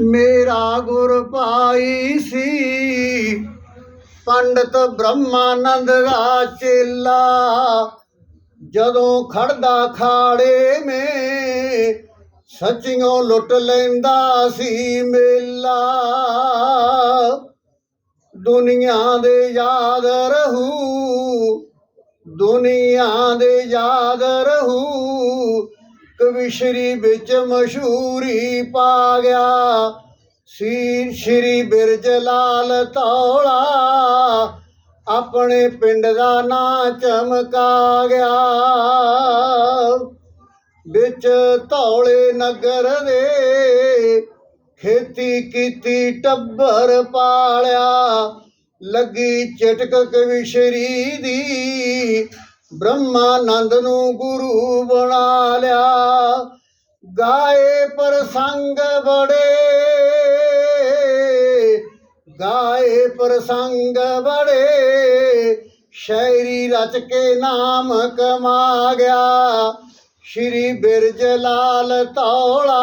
ਮੇਰਾ ਗੁਰ ਪਾਈ ਸੀ। ਪੰਡਤ ਬ੍ਰਹਮਾਨੰਦ ਦਾ ਚੇਲਾ। ਜਦੋਂ ਖੜਦਾ ਖਾੜੇ ਮੇ, ਸੱਚਿਓ ਲੁੱਟ ਲੈਂਦਾ ਸੀ ਮੇਲਾ। ਦੁਨੀਆ ਦੇ ਯਾਦ ਰਹੂ, ਦੁਨੀਆ ਦੇ ਯਾਦ ਰਹੂ। ਕਵਿਸ਼ਰੀ ਵਿੱਚ ਮਸ਼ਹੂਰੀ ਪਾ ਗਿਆ। ਸੀ ਸ਼੍ਰੀ ਬਿਰਜ ਲਾਲ ਤੌਲਾ ਆਪਣੇ ਪਿੰਡ ਦਾ ਨਾਂ ਚਮਕਾ ਗਿਆ। ਵਿੱਚ ਧੌਲੇ ਨਗਰ ਦੇ ਖੇਤੀ ਕੀਤੀ ਟੱਬਰ ਪਾਲਿਆ। ਲੱਗੀ ਚਟਕ ਕਵਿਸ਼ਰੀ ਦੀ ਬ੍ਰਹਮਾਨੰਦ ਨੂੰ ਗੁਰੂ ਬਣਾ ਲਿਆ। ਗਾਏ ਪ੍ਰਸੰਗ ਬੜੇ ਗਾਏ ਪ੍ਰਸੰਗ ਬੜੇ ਸ਼ਾਇਰੀ ਰਚ ਕੇ ਨਾਮ ਕਮਾ ਗਿਆ। ਸ਼੍ਰੀ ਬਿਰਜ ਲਾਲ ਤੌਲਾ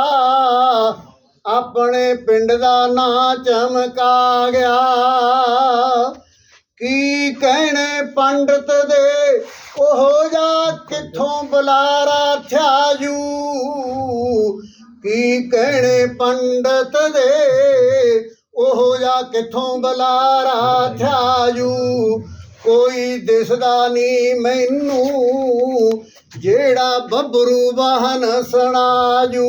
ਆਪਣੇ ਪਿੰਡ ਦਾ ਨਾਂ ਚਮਕਾ ਗਿਆ। ਕੀ ਕਹਿਣੇ ਪੰਡਤ ਦੇ ਉਹ ਜਾ ਕਿੱਥੋਂ ਬੁਲਾਰਾ ਥਿਆਜੂ? ਕੀ ਕਹਿਣੇ ਪੰਡਤ ਦੇ? ਉਹ ਜਾ ਕਿੱਥੋਂ ਬੁਲਾਰਾ ਥਿਆਜੂ? ਕੋਈ ਦਿਸਦਾ ਨਹੀਂ ਮੈਨੂੰ, ਜਿਹੜਾ ਬੱਬਰੂ ਵਾਹਨ ਸੁਣਾਜੂ।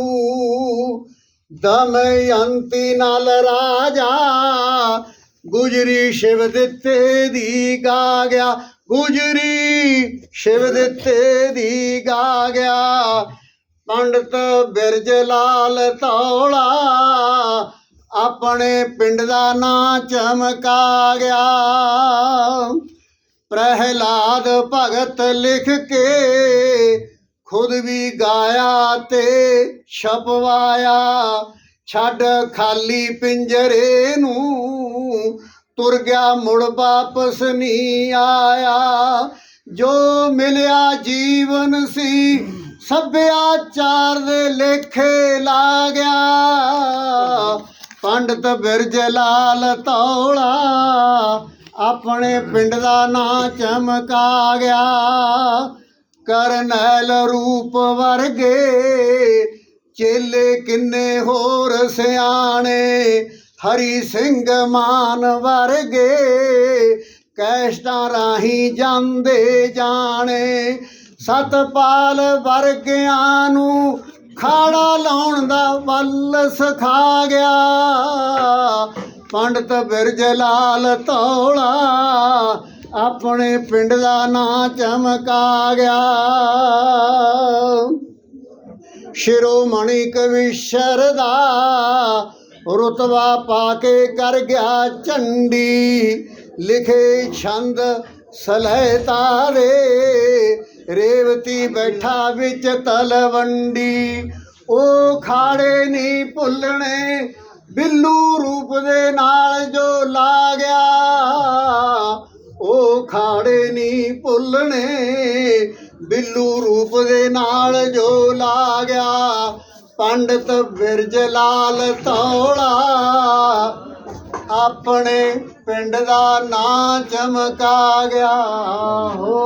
ਦਮਯੰਤੀ ਨਾਲ ਰਾਜਾ, ਗੁਜਰੀ ਸ਼ਿਵ ਦਿੱਤੇ ਦੀ ਗਾ ਗਿਆ। ਗੁਜਰੀ ਸ਼ਿਵ ਦਿੱਤੇ ਦੀ ਗਾ ਗਿਆ। ਪੰਡਤ ਬਿਰਜ ਲਾਲ ਤੌਲਾ ਆਪਣੇ ਪਿੰਡ ਦਾ ਨਾਂ ਚਮਕਾ ਗਿਆ। ਪ੍ਰਹਿਲਾਦ ਭਗਤ ਲਿਖ ਕੇ ਖੁਦ ਵੀ ਗਾਇਆ ਤੇ ਛਪਵਾਇਆ। ਛੱਡ ਖਾਲੀ ਪਿੰਜਰੇ ਨੂੰ ਤੁਰ ਗਿਆ ਮੁੜ ਵਾਪਸ ਨਹੀਂ ਆਇਆ। ਜੋ ਮਿਲਿਆ ਜੀਵਨ ਸੀ, ਸੱਭਿਆਚਾਰ ਦੇ ਲੇਖੇ ਲਾ ਗਿਆ। ਪੰਡਤ ਬਿਰਜ ਲਾਲ ਤੌਲਾ ਆਪਣੇ ਪਿੰਡ ਦਾ ਨਾਂ ਚਮਕਾ ਗਿਆ। ਕਰਨੈਲ ਰੂਪ ਵਰਗੇ ਚੇਲੇ ਕਿੰਨੇ ਹੋਰ ਸਿਆਣੇ। ਹਰੀ ਸਿੰਘ ਮਾਨ ਵਰਗੇ ਕੈਸਟਾਂ ਰਾਹੀਂ ਜਾਂਦੇ ਜਾਣੇ। ਸਤਪਾਲ ਵਰਗਿਆਂ ਨੂੰ ਖਾੜਾ ਲਾਉਣ ਦਾ ਵੱਲ ਸਿਖਾ ਗਿਆ। ਪੰਡਤ ਬਿਰਜ ਲਾਲ ਤੌਲਾ ਆਪਣੇ ਪਿੰਡ ਦਾ ਨਾਂ ਚਮਕਾ ਗਿਆ। ਸ਼ਿਰੋਮਣੀ ਕਵਿਸ਼ਰ ਦਾ ਰੁਤਬਾ ਪਾ ਕੇ ਕਰ ਗਿਆ ਚੰਡੀ ਲਿਖੇ ਛੰਦ ਸਲਹਿ ਤਾਰੇ। ਰੇਵਤੀ ਬੈਠਾ ਵਿੱਚ ਤਲਵੰਡੀ, ਉਹ ਖਾੜੇ ਨਹੀਂ ਭੁੱਲਣੇ, ਬਿੱਲੂ ਰੂਪ ਦੇ ਨਾਲ ਜੋ ਲਾ ਗਿਆ ਉਹ ਖਾੜੇ ਨਹੀਂ ਭੁੱਲਣੇ, ਬਿੱਲੂ ਰੂਪ ਦੇ ਨਾਲ ਜੋ ਲਾ ਗਿਆ ਪੰਡਤ ਬਿਰਜ ਲਾਲ ਤੌਲਾ ਆਪਣੇ ਪਿੰਡ ਦਾ ਨਾਂ ਚਮਕਾ ਗਿਆ। ਹੋ